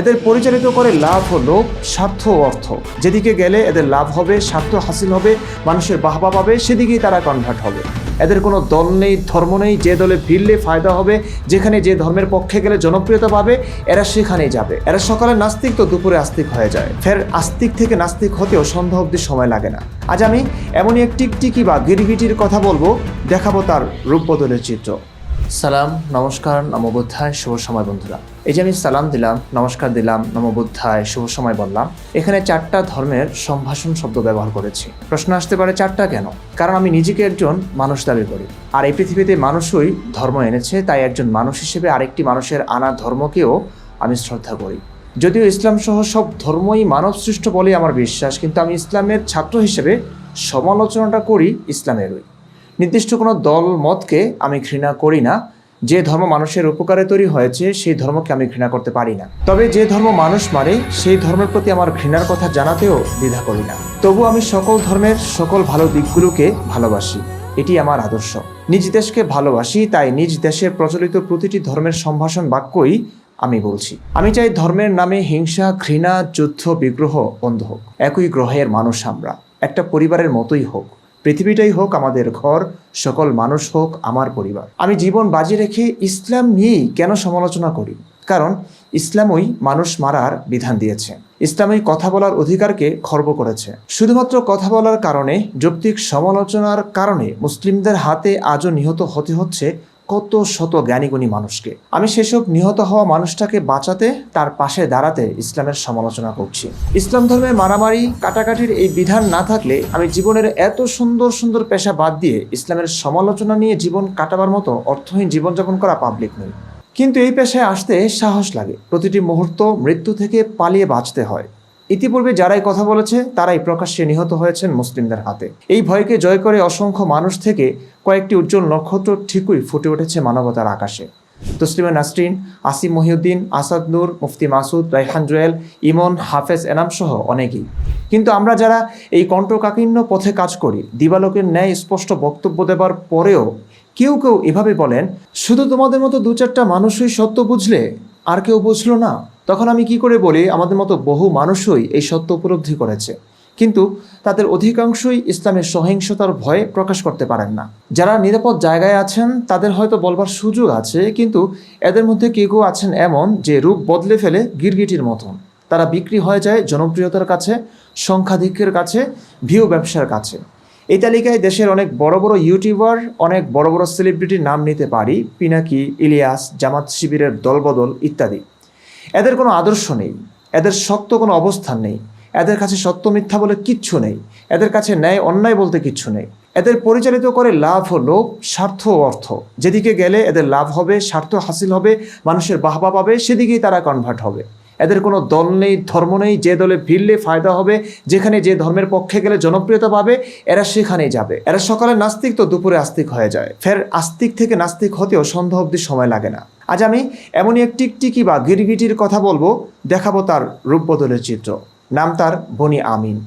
এদের পরিচালিত করে লাভ লোভ স্বার্থ ও অর্থ। যেদিকে গেলে এদের লাভ হবে, স্বার্থ হাসিল হবে, মানুষের বাহবা পাবে, সেদিকেই তারা কনভার্ট হবে। এদের কোনো দল নেই, ধর্ম নেই, যে দলে ভিড়লে ফায়দা হবে, যেখানে যে ধর্মের পক্ষে গেলে জনপ্রিয়তা পাবে, এরা সেখানেই যাবে। এরা সকালে নাস্তিক তো দুপুরে আস্তিক হয়ে যায়। ফের আস্তিক থেকে নাস্তিক হতেও সন্ধ্যা অবধি সময় লাগে না। আজ আমি এমনই এক টিকটিকি বা গিরগিটির কথা বলব, দেখাবো তার রূপ বদলের চিত্র। সালাম, নমস্কার নমবোধ্যায় শুভ সময় বন্ধুরা। এই যে আমি সালাম দিলাম, নমস্কার দিলাম নমবোধ্যায় শুভ সময় বললাম, এখানে চারটা ধর্মের সম্ভাষণ শব্দ ব্যবহার করেছি। প্রশ্ন আসতে পারে চারটা কেন? কারণ আমি নিজেকে একজন মানুষ দাবি করি। আর এই পৃথিবীতে মানুষই ধর্ম এনেছে, তাই একজন মানুষ হিসেবে আরেকটি মানুষের আনা ধর্মকেও আমি শ্রদ্ধা করি। যদিও ইসলাম সহ সব ধর্মই মানব সৃষ্ট বলে আমার বিশ্বাস, কিন্তু আমি ইসলামের ছাত্র হিসেবে সমালোচনাটা করি ইসলামেরই। নির্দিষ্ট কোনো দল, মতকে আমি ঘৃণা করি না। যে ধর্ম মানুষের উপকারে তৈরি হয়েছে, সেই ধর্মকে আমি ঘৃণা করতে পারি না। তবে যে ধর্ম মানুষ মানে সেই ধর্মের প্রতি আমার ঘৃণার কথা জানাতেও দ্বিধা করি না। তবু আমি সকল ধর্মের সকল ভালো দিকগুলোকে ভালোবাসি। এটি আমার আদর্শ। নিজ দেশকে ভালোবাসি, তাই নিজ দেশের প্রচলিত প্রতিটি ধর্মের সম্ভাষণ বাক্যই আমি বলছি। আমি চাই ধর্মের নামে হিংসা, ঘৃণা, যুদ্ধ, বিগ্রহ বন্ধ হোক। একই গ্রহের মানুষ আমরা। একটা পরিবারের মতোই হোক। পৃথিবীটাই হোক, আমাদের ঘর, সকল মানুষ হোক, আমার পরিবার। আমি জীবন বাজি রেখে ইসলাম নিয়েই কেন সমালোচনা করি? কারণ ইসলামই মানুষ মারার বিধান দিয়েছে। ইসলামই কথা বলার অধিকারকে খর্ব করেছে। শুধুমাত্র কথা বলার কারণে, যৌক্তিক সমালোচনার কারণে মুসলিমদের হাতে আজও নিহত হতে হচ্ছে কত শত জ্ঞানীগুণী মানুষকে। আমি সেসব নিহত হওয়া মানুষটাকে বাঁচাতে তার পাশে দাঁড়াতে ইসলামের সমালোচনা করছি। ইসলাম ধর্মে মারামারি, কাটাকাটির এই বিধান না থাকলে আমি জীবনের এত সুন্দর সুন্দর পেশা বাদ দিয়ে ইসলামের সমালোচনা নিয়ে জীবন কাটাবার মতো অর্থহীন জীবনযাপন করা পাবলিক নই। কিন্তু এই পেশায় আসতে সাহস লাগে। প্রতিটি মুহূর্ত মৃত্যু থেকে পালিয়ে বাঁচতে হয়। ইতিপূর্বে যারাই কথা বলেছে, তারাই প্রকাশ্যে নিহত হয়েছেন মুসলিমদের হাতে। এই ভয়কে জয় করে অসংখ্য মানুষ থেকে কয়েকটি উজ্জ্বল নক্ষত্র ঠিকই ফুটে উঠেছে মানবতার আকাশে। তসলিমা নাসরিন, আসিম মহিউদ্দিন, আসাদ নূর, মুফতি মাসুদ রাইহান জুয়েল, ইমন, হাফেজ এনাম সহ অনেকেই। কিন্তু আমরা যারা এই কণ্ঠকাকীর্ণ পথে কাজ করি, দিবালোকের ন্যায় স্পষ্ট বক্তব্য দেবার পরেও কেউ কেউ এভাবে বলেন, শুধু তোমাদের মতো দু চারটা মানুষই সত্য বুঝলে? আর কেউ বুঝলো না? তখন আমি কি করে বলি, আমাদের মতো বহু মানুষই এই সত্য উপলব্ধি করেছে। কিন্তু তাদের অধিকাংশই ইসলামের সহিংসতার ভয়ে প্রকাশ করতে পারেন না। যারা নিরাপদ জায়গায় আছেন, তাদের হয়তো বলবার সুযোগ আছে, কিন্তু এদের মধ্যে কেউ কেউ আছেন এমন যে রূপ বদলে ফেলে গিরগিটির মতন। তারা বিক্রি হয়ে যায় জনপ্রিয়তার কাছে, সংখ্যাধিক্যের কাছে, ভিউ ব্যবসার কাছে। এই তালিকায় দেশের অনেক বড় বড় ইউটিউবার, অনেক বড় বড় সেলিব্রিটির নাম নিতে পারি, পিনাকি, ইলিয়াস, জামাত শিবিরের দলবদল ইত্যাদি। এদের কোনো আদর্শ নেই। এদের শক্ত কোনো অবস্থান নেই। এদের কাছে সত্য মিথ্যা বলে কিচ্ছু নেই। এদের কাছে ন্যায় অন্যায় বলতে কিচ্ছু নেই। এদের পরিচালিত করে লাভ ও লোভ, স্বার্থ ও অর্থ। যেদিকে গেলে এদের লাভ হবে, স্বার্থ হাসিল হবে, মানুষের বাহবা পাবে, সেদিকেই তারা কনভার্ট হবে। এদের কোনো দল নেই, ধর্ম নেই, যে দলে ফিরলে ফায়দা হবে, যেখানে যে ধর্মের পক্ষে গেলে জনপ্রিয়তা পাবে, এরা সেখানেই যাবে। এরা সকালে নাস্তিক তো দুপুরে আস্তিক হয়ে যায়। ফের আস্তিক থেকে নাস্তিক হতেও সন্ধ্যা অবধি সময় লাগে না। আজ আমি এমনই এক টিকটিকি বা গিরগিটির কথা বলব, দেখাবো তার রূপবদলের চিত্র। নাম তার বনি আমিন।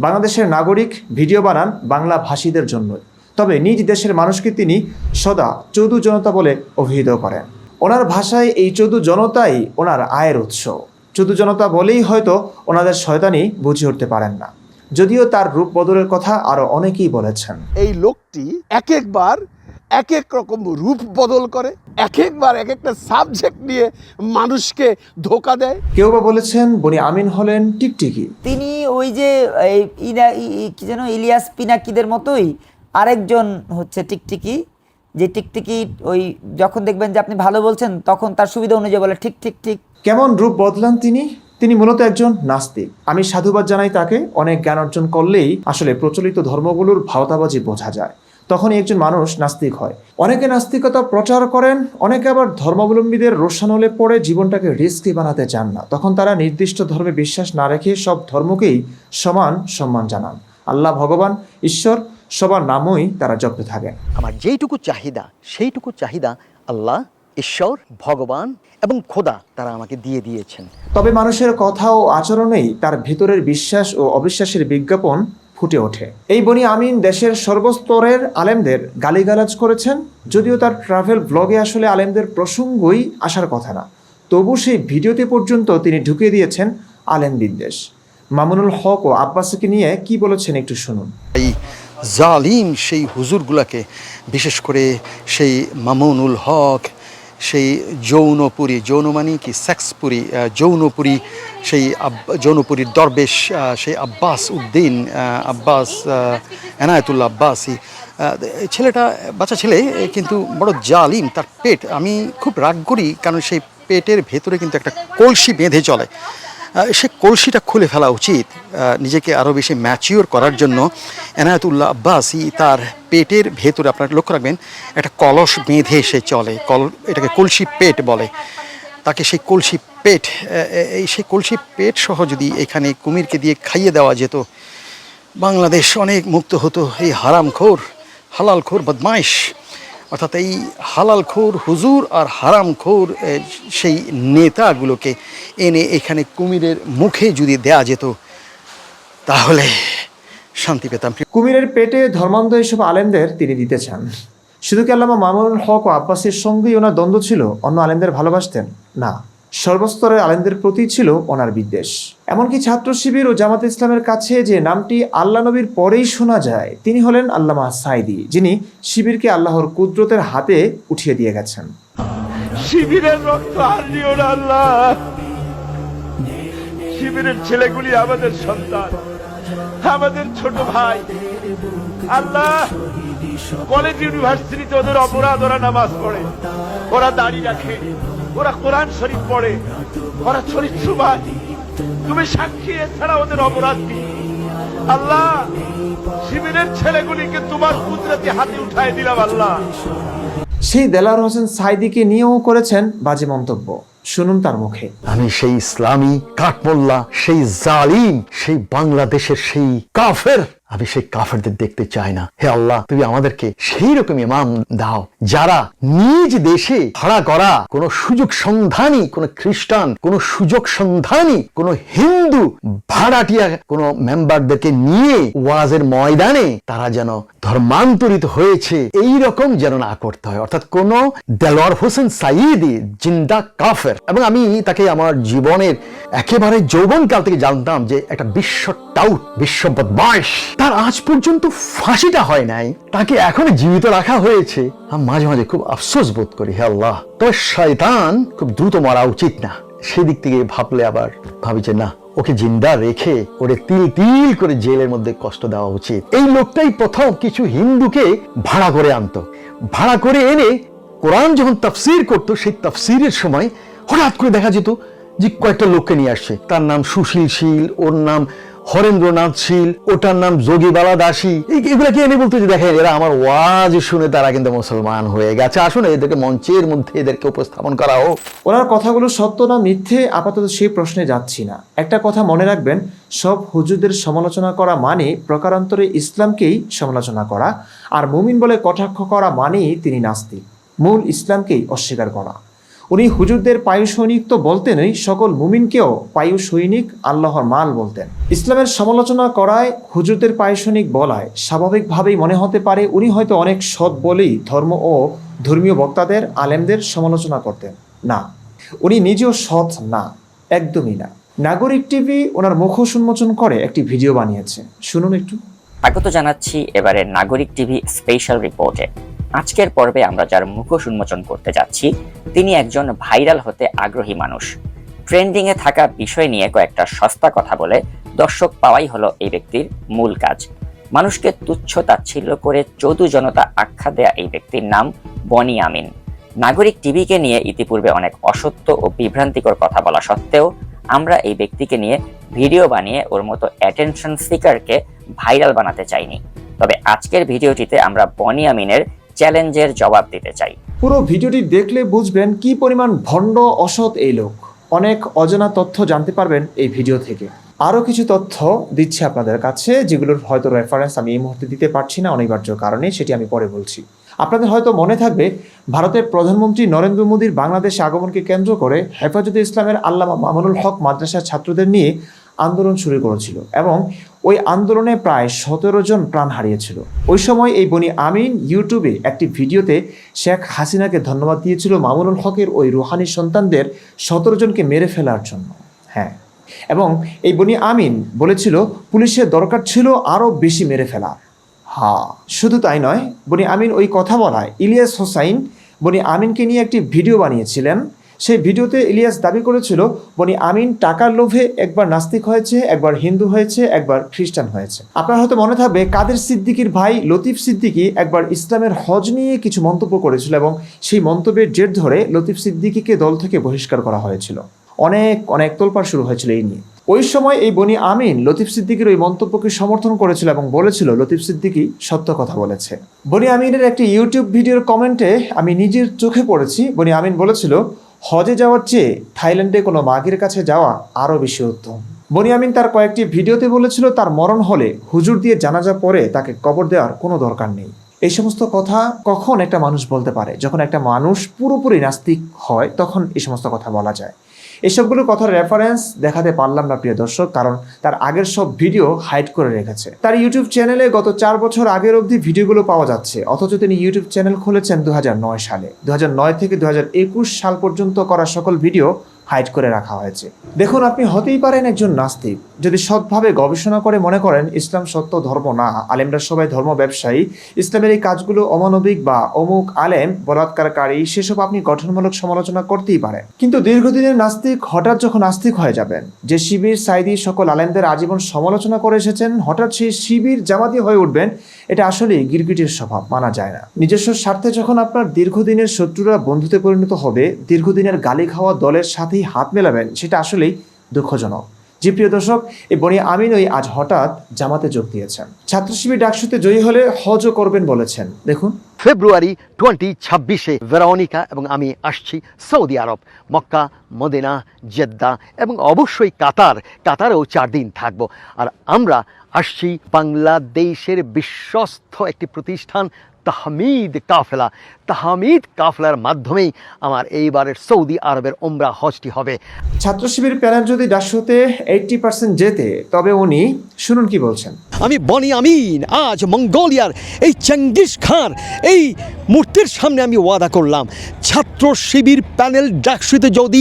বাংলাদেশের নাগরিক, ভিডিও বানান বাংলা ভাষীদের জন্যই। তবে নিজ দেশের মানুষকে তিনি সদা চৌধু জনতা বলে অভিহিত করেন। ওনার ভাষায় এই চৌধু জনতাই ওনার আয়ের উৎস। চৌধু জনতা বলেই হয়তো ওনাদের শয়তানি বুঝে উঠতে পারেন না। যদিও তার রূপ বদলের কথা আরও অনেকেই বলেছেন। এই লোকটি এক একবার এক এক রকম রূপ বদল করে এক একবার এক একটা সাবজেক্ট নিয়ে মানুষকে ধোকা দেয়। কেউ বা বলেছেন বনি আমিন হলেন টিকটিকি তিনি ওই যে এই ইনা কি যেন ইলিয়াস পিনাকিদের মতোই আরেকজন হচ্ছে টিকটিকি যে টিকটিকি ওই যখন দেখবেন যে আপনি ভালো বলছেন, তখন তার সুবিধা অনুযায়ী বলে, ঠিক ঠিক ঠিক। কেমন রূপ বদলান তিনি? তিনি মূলত একজন নাস্তিক। আমি সাধুবাদ জানাই তাকে। অনেক জ্ঞান অর্জন করলেই আসলে প্রচলিত ধর্মগুলোর ভাওতাবাজি বোঝা যায়। তখনই একজন মানুষ নাস্তিক হয়। অনেকে নাস্তিকতা প্রচার করেন, অনেকে আবার ধর্মাবলম্বীদের রোশানলে পড়ে জীবনটাকে রিস্কি বানাতে চান না। তখন তারা নির্দিষ্ট ধর্মে বিশ্বাস না রেখে সব ধর্মকেই সমান সম্মান জানান। আল্লাহ ভগবান, ঈশ্বর সবার নামই তারা জপতে থাকেন আমার যেইটুকু চাহিদা সেইটুকু চাহিদা আল্লাহ ঈশ্বর ভগবান এবং খোদা তারা আমাকে দিয়ে দিয়েছেন। তবে মানুষের কথা ও আচরণেই তার ভিতরের বিশ্বাস ও অবিশ্বাসের বিজ্ঞাপন ফুটে ওঠে। এই বনি আমিন দেশের সর্বস্তরের আলেমদের গালিগালাজ করেছেন যদিও তার ট্রাভেল ব্লগে আসলে আলেমদের প্রসঙ্গই আসার কথা না। তবু সেই ভিডিওতে পর্যন্ত তিনি ঢুকিয়ে দিয়েছেন আলেম বিদ্বেষ। মামুনুল হক ও আব্বাসকে নিয়ে কি বলেছেন একটু শুনুন। এই জালিম সেই হুজুরগুলাকে বিশেষ করে সেই মামুনুল হক সেই যৌনপুরী যৌন মানে কি সেক্সপুরী যৌনপুরী সেই যৌনপুরীর দরবেশ সেই আব্বাস উদ্দিন আব্বাস আহ, এনায়েতুল্লাহ আব্বাসি ছেলেটা বাচ্চা ছেলে কিন্তু বড় জালিম তার পেট আমি খুব রাগ করি কারণ সেই পেটের ভেতরে কিন্তু একটা কলসি বেঁধে চলে। সে কলসিটা খুলে ফেলা উচিত নিজেকে আরও বেশি ম্যাচিওর করার জন্য। এনায়তুল্লাহ আব্বাসি তার পেটের ভেতরে আপনারা লক্ষ্য রাখবেন, একটা কলস বেঁধে সে চলে। কল, এটাকে কলসি পেট বলে। তাকে সেই কলসি পেট এই সেই কলসি পেট সহ যদি এখানে কুমিরকে দিয়ে খাইয়ে দেওয়া যেত, বাংলাদেশ অনেক মুক্ত হতো। এই হারামখোর, হালালখোর, বদমাইশ অর্থাৎ এই হালাল খোর, হুজুর আর হারাম খোর সেই নেতাগুলোকে এনে এখানে কুমিরের মুখে যদি দেয়া যেত, তাহলে শান্তি পেতাম। কুমিরের পেটে ধর্মান্ধ এসব আলেমদের তিনি দিতে চান। শুধু কি আল্লামা মামুনুল হক ও আব্বাসের সঙ্গেই ওনার দ্বন্দ্ব ছিল? অন্য আলেমদের ভালোবাসতেন? না। সর্বস্তরের আলেমদের প্রতি ছিল ওনার বিদ্বেষ। এমনকি ছাত্র শিবির ও জামাত ইসলামের কাছে যে নামটি আল্লাহ নবীর পরেই শোনা যায়, তিনি হলেন আল্লামা সাইদি, যিনি শিবিরকে আল্লাহর কুদরতের হাতে উঠিয়ে দিয়ে গেছেন। শিবিরের রক্ত আল্লাহ। শিবিরের ছেলেগুলি আমাদের সন্তান, আমাদের ছোট ভাই। আল্লাহ কলেজ ইউনিভার্সিটিতে ওদের অপরাধ, ওরা নামাজ পড়ে, ওরা দাড়ি রাখে। ওরা কোরআন শরীফ পড়ে ওরা চরিত্রবান তুমি সাক্ষী এছাড়া ওদের অপরাধ কি? আল্লাহ শিবিরের ছেলেগুলিকে তোমার কুদরতি হাতে উঠায় দিলাম আল্লাহ। সেই দেলার হোসেন সাইদিকে নিয়েও করেছেন বাজে মন্তব্য। শুনুন তার মুখে। আমি সেই ইসলামী কাঠমোল্লা সেই জালিম সেই বাংলাদেশের সেই কাফের। আমি সেই কাফেরদের দেখতে চাই না। হে আল্লাহ, তুমি আমাদেরকে সেই রকম ইমাম দাও, যারা নিজ দেশে ভাড়া করা, কোন সুযোগ সন্ধানী, কোন খ্রিস্টান, কোন সুযোগ সন্ধানী, কোন হিন্দু ভাড়াটিয়া, কোন মেম্বারদেরকে নিয়ে ওয়াজের ময়দানে তারা যেন ধর্মান্তরিত হয়েছে এই রকম যেন না করতে হয়। অর্থাৎ কোন দেলোয়ার হোসেন সাইদি জিন্দা কাফের, এবং আমি তাকে আমার জীবনের একেবারে যৌবনকাল থেকে জানতাম যে একটা বিশ্ব টাউট, বিশ্ব বদমাইশ। তার আজ পর্যন্ত ফাঁসিটা হয় নাই। তাকে এখনও জীবিত রাখা হয়েছে। আমি মাঝে মাঝে খুব আফসোস বোধ করি, হে আল্লাহ। তবে শয়তান খুব দ্রুত মারা উচিত না। সেদিক থেকে ভাবলে আবার ভাবি যে না, ওকে জিন্দা রেখে ওরে তিল তিল করে জেলের মধ্যে কষ্ট দেওয়া উচিত। এই লোকটাই প্রথম কিছু হিন্দুকে ভাড়া করে আনতো। ভাড়া করে এনে কোরআন যখন তাফসির করতো, সেই তাফসিরের সময় হঠাৎ করে দেখা যেত যে কয়েকটা লোককে নিয়ে আসছে। তার নাম সুশীল শীল, ওর নাম হরেন্দ্রনাথ শীল, ওটার নাম যোগীবালা দাসী। এগুলো কি এনে বলতে দেখেন, এরা আমার ওয়াজ শুনে তারা কিন্তু মুসলমান হয়ে গেছে। আসুন, এদেরকে মঞ্চের মধ্যে এদেরকে উপস্থাপন করা হোক। ওনার কথাগুলো সত্য না মিথ্যে, আপাতত সেই প্রশ্নে যাচ্ছি না। একটা কথা মনে রাখবেন, সব হুজুরদের সমালোচনা করা মানে প্রকারান্তরে ইসলামকেই সমালোচনা করা, আর মুমিন বলে কটাক্ষ করা মানেই তিনি নাস্তিক। মূল ইসলামকেই অস্বীকার করা। উনি হুজুরদের পায়ু সৈনিক তো বলতেনই সকল মুমিনকেও পায়ু সৈনিক আল্লাহর মাল বলতেন। ইসলামের সমালোচনা করায় হুজুরদের পায়ু সৈনিক বলায় স্বাভাবিকভাবেই মনে হতে পারে উনি হয়তো অনেক সৎ বলেই ধর্ম ও ধর্মীয় বক্তাদের, আলেমদের সমালোচনা করতেন। না, উনি নিজেও সৎ না, একদমই না। নাগরিক টিভি ওনার মুখোশ উন্মোচন করে একটি ভিডিও বানিয়েছে। শুনুন একটু। স্বাগত জানাচ্ছি এবারে নাগরিক টিভি স্পেশাল রিপোর্টে আজকের পর্বে আমরা যার মুখোশ উন্মোচন করতে যাচ্ছি, তিনি একজন ভাইরাল হতে আগ্রহী মানুষ। ট্রেন্ডিং এ থাকা বিষয় নিয়ে কয়েকটা সস্তা কথা বলে দর্শক পাওয়াই হলো এই ব্যক্তির মূল কাজ। মানুষকে তুচ্ছ তাচ্ছিল্য করে চৌধু জনতা আখ্যা দেয়া এই ব্যক্তির নাম বনি আমিন। নাগরিক টিভিকে নিয়ে ইতিপূর্বে অনেক অসত্য ও বিভ্রান্তিকর কথা বলা সত্ত্বেও আমরা এই ব্যক্তিকে নিয়ে ভিডিও বানিয়ে ওর মতো অ্যাটেনশন সিকারকে ভাইরাল বানাতে চাইনি। তবে আজকের ভিডিওটিতে আমরা বনি আমিনের চ্যালেঞ্জের জবাব দিতে চাই। পুরো ভিডিওটি দেখলে বুঝবেন কি পরিমাণ ভণ্ড, অসৎ এই লোক। অনেক অজানা তথ্য জানতে পারবেন এই ভিডিও থেকে। আরও কিছু তথ্য দিচ্ছি আপনাদের কাছে, যেগুলোর হয়তো রেফারেন্স আমি এই মুহূর্তে দিতে পারছি না অনিবার্য কারণে, সেটি আমি পরে বলছি। আপনাদের হয়তো মনে থাকবে, ভারতের প্রধানমন্ত্রী নরেন্দ্র মোদীর বাংলাদেশে আগমনকে কেন্দ্র করে হেফাজতে ইসলামের আল্লামা মামুনুল হক মাদ্রাসার ছাত্রদের নিয়ে আন্দোলন শুরু করেছিল এবং ওই আন্দোলনে প্রায় সতেরো জন প্রাণ হারিয়েছিল। ওই সময় এই বনি আমিন ইউটিউবে একটি ভিডিওতে শেখ হাসিনাকে ধন্যবাদ দিয়েছিল মামুনুল হকের ওই রুহানি সন্তানদের সতেরো জনকে মেরে ফেলার জন্য। হ্যাঁ। এবং এই বনি আমিন বলেছিল, পুলিশের দরকার ছিল আরও বেশি মেরে ফেলা। হা, শুধু তাই নয়, বনি আমিন ওই কথা বলায় ইলিয়াস হোসাইন বনি আমিনকে নিয়ে একটি ভিডিও বানিয়েছিলেন। সেই ভিডিওতে ইলিয়াস দাবি করেছিল, বনি আমিন টাকার লোভে একবার নাস্তিক হয়েছে, একবার হিন্দু হয়েছে, একবার খ্রিস্টান হয়েছে। আপনার হয়তো মনে থাকবে, কাদের সিদ্দিকির ভাই লতিফ সিদ্দিকি একবার ইসলামের হজ নিয়ে কিছু মন্তব্য করেছিল এবং সেই মন্তব্যের জের ধরে লতিফ সিদ্দিকিকে দল থেকে বহিষ্কার করা হয়েছিল। অনেক অনেক তোলপাড় শুরু হয়েছিল এই নিয়ে। ওই সময় এই বনি আমিন লতিফ সিদ্দিকির ওই মন্তব্যকে সমর্থন করেছিল এবং বলেছিল, লতিফ সিদ্দিকি সত্য কথা বলেছে। বনি আমিনের একটি ইউটিউব ভিডিওর কমেন্টে আমি নিজের চোখে পড়েছি, বনি আমিন বলেছিল হজে যাওয়ার চেয়ে থাইল্যান্ডে কোনো মাগির কাছে যাওয়া আরও বেশি উত্তম। বনিয়ামিন তার কয়েকটি ভিডিওতে বলেছিল, তার মরণ হলে হুজুর দিয়ে জানাজা পরে তাকে কবর দেওয়ার কোনো দরকার নেই। এই সমস্ত কথা কখন একটা মানুষ বলতে পারে? যখন একটা মানুষ পুরোপুরি নাস্তিক হয়, তখন এই সমস্ত কথা বলা যায়। এসবগুলো কথার রেফারেন্স দেখাতে পারলাম না, প্রিয় দর্শক, কারণ তার আগের সব ভিডিও হাইড করে রেখেছে। তার ইউটিউব চ্যানেলে গত চার বছর আগের অবধি ভিডিওগুলো পাওয়া যাচ্ছে, অথচ তিনি ইউটিউব চ্যানেল খুলেছেন দুই হাজার নয় সালে। দুহাজার নয় থেকে দুহাজার একুশ সাল পর্যন্ত করা সকল ভিডিও হাইড করে রাখা হয়েছে। দেখুন, আপনি হতেই পারেন একজন নাস্তিক। যদি সৎভাবে গবেষণা করে মনে করেন, ইসলাম সত্য, ধর্ম না। আলেমরা সবাই ধর্ম ব্যবসায়ী। ইসলামের এই কাজগুলো অমানবিক বা অমুক আলেম, বলাৎকারকারী, সেসব আপনি গঠনমূলক সমালোচনা করতেই পারেন। কিন্তু দীর্ঘদিনের নাস্তিক হঠাৎ যখন নাস্তিক হয়ে যাবেন, যে শিবির সাইদি সকল আলেমদের আজীবন সমালোচনা করে এসেছেন, হঠাৎ সেই শিবির জামাতি হয়ে উঠবেন, এটা আসলে গিরগিটির স্বভাব, মানা যায় না। নিজস্ব স্বার্থে যখন আপনার দীর্ঘদিনের শত্রুরা বন্ধুতে পরিণত হবে, দীর্ঘদিনের গালি খাওয়া দলের সাথেই হাত মেলাবেন, সেটা আসলেই দুঃখজনক। জি, প্রিয় দর্শক, এই বনি আমিন ওই আজ হঠাৎ জামাতে যোগ দিয়েছেন। ছাত্র শিবির ডাকসুতে জয়ী হলে হজও করবেন বলেছেন। দেখুন। ফেব্রুয়ারি টোয়েন্টি ছাব্বিশে ভেরোনিকা এবং আমি আসছি Saudi Arab, Mecca, Medina, Jeddah এবং অবশ্যই কাতার। কাতারেও চার দিন থাকব। আর আমরা আসছি বাংলাদেশের বিশ্বস্ত একটি প্রতিষ্ঠান তাহমিদ কাফেলা। তাহমিদ কাফেলার মাধ্যমেই আমার এইবারের সৌদি আরবের ওমরা হজটি হবে। ছাত্র শিবির প্যানেল যদি ডাকসুতে এইটটি পার্সেন্ট যেতে তবে উনি শুনুন কি বলছেন। আমি বনি আমিন আজ মঙ্গোলিয়ার এই চেঙ্গিস খান এই মূর্তির সামনে আমি ওয়াদা করলাম। ছাত্র শিবির প্যানেল ডাকসুতে যদি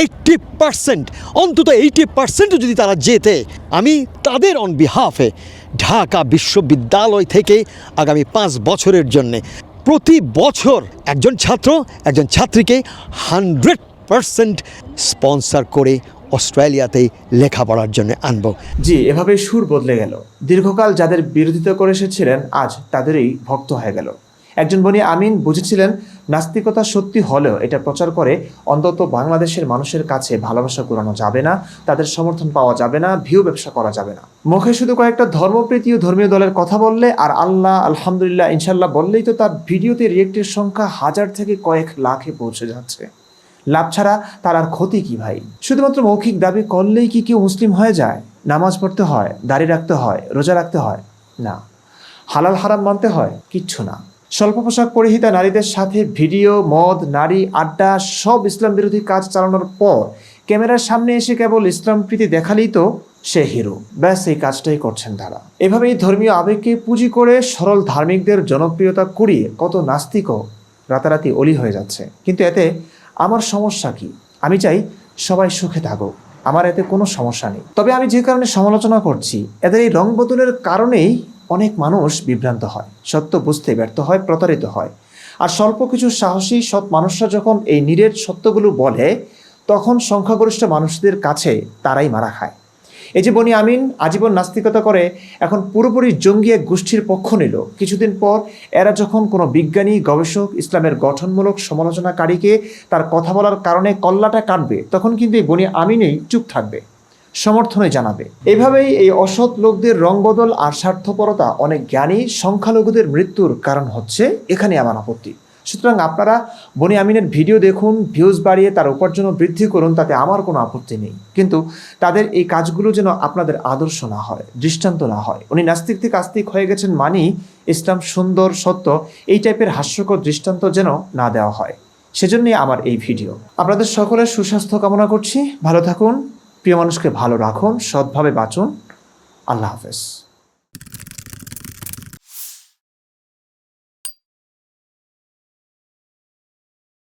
এইটটি পার্সেন্ট অন্তত এইটি পার্সেন্ট যদি তারা যেতে আমি তাদের অন বিহাফে ঢাকা বিশ্ববিদ্যালয় থেকে আগামী পাঁচ বছরের জন্যে। প্রতি বছর একজন ছাত্র, একজন ছাত্রীকে হান্ড্রেড পারসেন্ট স্পন্সার করে অস্ট্রেলিয়াতে লেখাপড়ার জন্য আনব। জি এভাবে সুর বদলে গেল। দীর্ঘকাল যাদের বিরোধিতা করে এসেছিলেন, আজ তাদেরই ভক্ত হয়ে গেল। একজন বনি আমিন বুঝেছিলেন নাস্তিকতা সত্যি হলেও এটা প্রচার করে অন্তত বাংলাদেশের মানুষের কাছে ভালোবাসা কুড়ানো যাবে না, তাদের সমর্থন পাওয়া যাবে না, ভিউ ব্যবসা করা যাবে না। মুখে শুধু কয়েকটা ধর্মপ্রীতি ও ধর্মীয় দলের কথা বললে আর আল্লাহ, আলহামদুলিল্লাহ ইনশাল্লাহ বললেই তো তার ভিডিওতে রিয়েক্টের সংখ্যা হাজার থেকে কয়েক লাখে পৌঁছে যাচ্ছে। লাভ ছাড়া তার আর ক্ষতি কি ভাই? শুধুমাত্র মৌখিক দাবি করলেই কি কেউ মুসলিম হয়ে যায়? নামাজ পড়তে হয়, দাড়ি রাখতে হয়, রোজা রাখতে হয়? না। হালাল হারাম মানতে হয়? কিচ্ছু না। স্বল্প পোশাক পরিহিতা নারীদের সাথে ভিডিও, মদ, নারী, আড্ডা, সব ইসলাম বিরোধী কাজ চালানোর পর ক্যামেরার সামনে এসে কেবল ইসলাম প্রীতি দেখালেই তো সে হিরো। ব্যাস, এই কাজটাই করছেন তারা। এভাবেই ধর্মীয় আবেগকে পুঁজি করে সরল ধার্মিকদের জনপ্রিয়তা কুড়িয়ে কত নাস্তিকও রাতারাতি অলি হয়ে যাচ্ছে। কিন্তু এতে আমার সমস্যা কি? আমি চাই সবাই সুখে থাকুক। আমার এতে কোনো সমস্যা নেই। তবে আমি যে কারণে সমালোচনা করছি, এদের এই রং বদলের কারণেই অনেক মানুষ বিভ্রান্ত হয়, সত্য বুঝতে ব্যর্থ হয়, প্রতারিত হয়। আর স্বল্প কিছু সাহসী সৎ মানুষরা যখন এই নিরেট সত্যগুলো বলে, তখন সংখ্যাগরিষ্ঠ মানুষদের কাছে তারাই মারা খায়। এই যে বনি আমিন আজীবন নাস্তিকতা করে, এখন পুরোপুরি জঙ্গি এক গোষ্ঠীর পক্ষ নিল। কিছুদিন পর এরা যখন কোনো বিজ্ঞানী, গবেষক, ইসলামের গঠনমূলক সমালোচনাকারীকে তার কথা বলার কারণে কল্লাটা কাটবে, তখন কিন্তু এই বনি আমিনেই চুপ থাকবে। সমর্থনে জানাবে। এভাবেই এই অসৎ লোকদের রংবদল আর স্বার্থপরতা অনেক জ্ঞানী সংখ্যালঘুদের মৃত্যুর কারণ হচ্ছে এখানে আমার আপত্তি। সুতরাং আপনারা বনি আমিনের ভিডিও দেখুন ভিউজ বাড়িয়ে তার উপার্জন বৃদ্ধি করুন, তাতে আমার কোনো আপত্তি নেই। কিন্তু তাদের এই কাজগুলো যেন আপনাদের আদর্শ না হয়, দৃষ্টান্ত না হয়। উনি নাস্তিক থেকে আস্তিক হয়ে গেছেন মানি ইসলাম সুন্দর, সত্য, এই টাইপের হাস্যকর দৃষ্টান্ত যেন না দেওয়া হয়। সেজন্যই আমার এই ভিডিও। আপনাদের সকলের সুস্বাস্থ্য কামনা করছি। ভালো থাকুন। প্রিয় মানুষকে ভালো রাখুন সৎভাবে বাঁচুন। আল্লাহ হাফেজ।